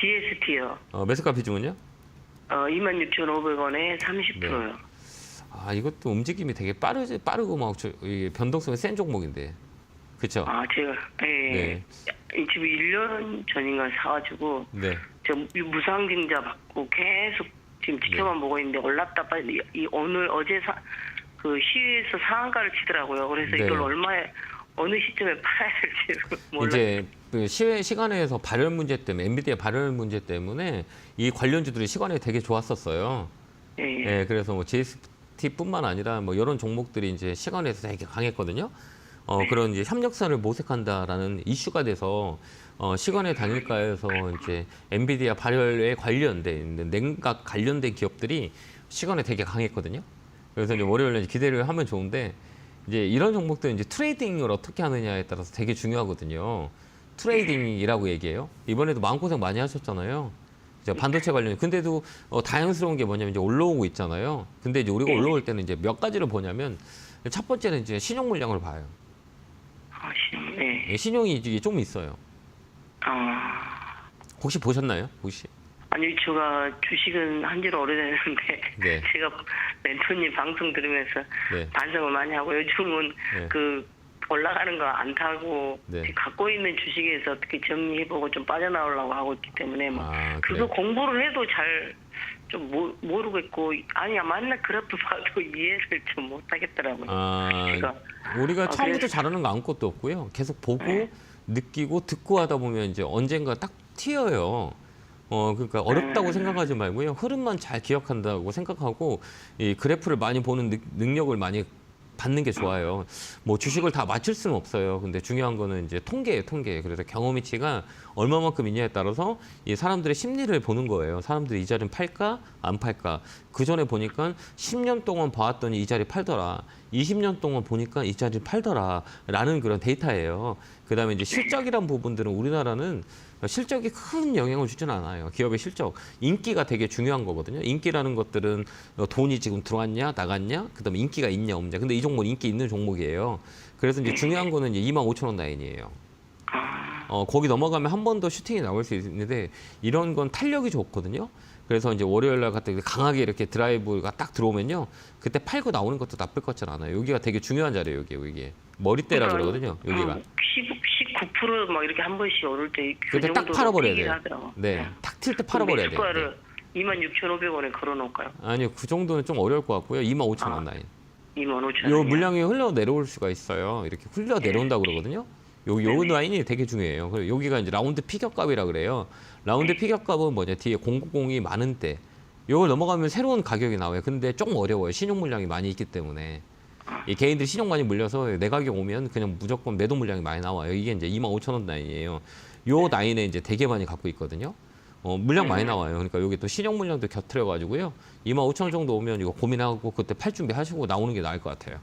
GST요. 어, 매수가 비중은요? 어, 26,500원에 30%요. 아 이것도 움직임이 되게 빠르지 빠르고 막 저, 이 변동성이 센 종목인데 그렇죠? 아, 제가 예. 네. 이 지금 1년 전인가 사가지고 네. 저 무상증자 받고 계속 지금 지켜만 네. 보고 있는데 올랐다 빨리 이, 이 오늘 어제 사, 그 시위에서 상한가를 치더라고요. 그래서 네. 이걸 얼마에 어느 시점에 팔아야 될지 몰라. 이제 그 시외 시간에서 발열 문제 때문에 엔비디아 발열 문제 때문에 이 관련주들이 시간에 되게 좋았었어요. 예, 예. 예, 그래서 뭐 GST뿐만 아니라 뭐 이런 종목들이 이제 시간에서 되게 강했거든요. 어, 그런 이제 협력사를 모색한다라는 이슈가 돼서 어, 시간의 단일가에서 이제 엔비디아 발열에 관련된 냉각 관련된 기업들이 시간에 되게 강했거든요. 그래서 이제 월요일에 기대를 하면 좋은데 이제 이런 종목들은 이제 트레이딩을 어떻게 하느냐에 따라서 되게 중요하거든요. 트레이딩이라고 얘기해요. 이번에도 마음고생 많이 하셨잖아요. 이제 반도체 관련. 근데도 어, 다양스러운 게 뭐냐면 이제 올라오고 있잖아요. 근데 이제 우리가 올라올 때는 이제 몇 가지를 보냐면 첫 번째는 이제 신용 물량을 봐요. 아, 신, 네. 예, 신용이 이게 좀 있어요. 아, 혹시 보셨나요? 혹시? 아니 제가 주식은 한 지는 오래됐는데 네. 제가 멘토님 방송 들으면서 네. 반성을 많이 하고 요즘은 네. 그 올라가는 거 안 타고 네. 갖고 있는 주식에서 어떻게 정리해보고 좀 빠져나오려고 하고 있기 때문에 뭐 아, 그거? 공부를 해도 잘 좀 모르겠고 아니야 맨날 그래프 봐도 이해를 좀 못하겠더라고요. 아, 제가 우리가 아, 처음부터 그래서- 잘하는 거 아무것도 없고요. 계속 보고 네. 느끼고 듣고 하다 보면 이제 언젠가 딱 튀어요. 어, 그러니까 어렵다고 네. 생각하지 말고요. 흐름만 잘 기억한다고 생각하고 이 그래프를 많이 보는 능- 능력을 많이 받는 게 좋아요. 뭐 주식을 다 맞출 수는 없어요. 근데 중요한 거는 이제 통계예요, 통계. 그래서 경험치가 얼마만큼 있냐에 따라서 이 사람들의 심리를 보는 거예요. 사람들이 이 자리는 팔까 안 팔까. 그 전에 보니까 10년 동안 봐왔더니 이 자리 팔더라. 20년 동안 보니까 이 자리 팔더라 라는 그런 데이터예요. 그다음에 이제 실적이란 부분들은 우리나라는 실적이 큰 영향을 주지는 않아요. 기업의 실적, 인기가 되게 중요한 거거든요. 인기라는 것들은 어, 돈이 지금 들어왔냐, 나갔냐, 그다음에 인기가 있냐, 없냐. 근데 이 종목 은 인기 있는 종목이에요. 그래서 이제 중요한 거는 이제 2만 5천 원 라인이에요. 아, 어, 거기 넘어가면 한 번 더 슈팅이 나올 수 있는데 이런 건 탄력이 좋거든요. 그래서 이제 월요일 날 같은 강하게 이렇게 드라이브가 딱 들어오면요. 그때 팔고 나오는 것도 나쁠 것 같지는 않아요. 여기가 되게 중요한 자리예요, 여기 이게. 머리대라 그러거든요. 여기가. 19%막 이렇게 한 번씩 오를 때그 그때 딱 정도로 팔아 버려야 뛰긴 돼요. 하더라고. 네. 탁튈때 팔아 버려야 돼요. 네. 매수가를 26,500원에 걸어 놓을까요? 아니요, 그 정도는 좀 어려울 것 같고요. 2만 5천 원 라인. 25,000원. 요 물량이 흘러 내려올 수가 있어요. 이렇게 흘러 내려온다 그러거든요. 요, 요 라인이 되게 중요해요. 그리고 여기가 이제 라운드 피격값이라 그래요. 라운드 피격값은 뭐냐 뒤에 090이 많은 때. 요걸 넘어가면 새로운 가격이 나와요. 근데 조금 어려워요. 신용 물량이 많이 있기 때문에. 이 개인들이 신용 많이 물려서 내 가격 오면 그냥 무조건 매도 물량이 많이 나와요. 이게 이제 2만 5천 원 라인이에요. 요 라인에 이제 되게 많이 갖고 있거든요. 어, 물량 많이 나와요. 그러니까 여기 또 신용 물량도 곁들여 가지고요. 2만 5천 원 정도 오면 이거 고민하고 그때 팔 준비 하시고 나오는 게 나을 것 같아요.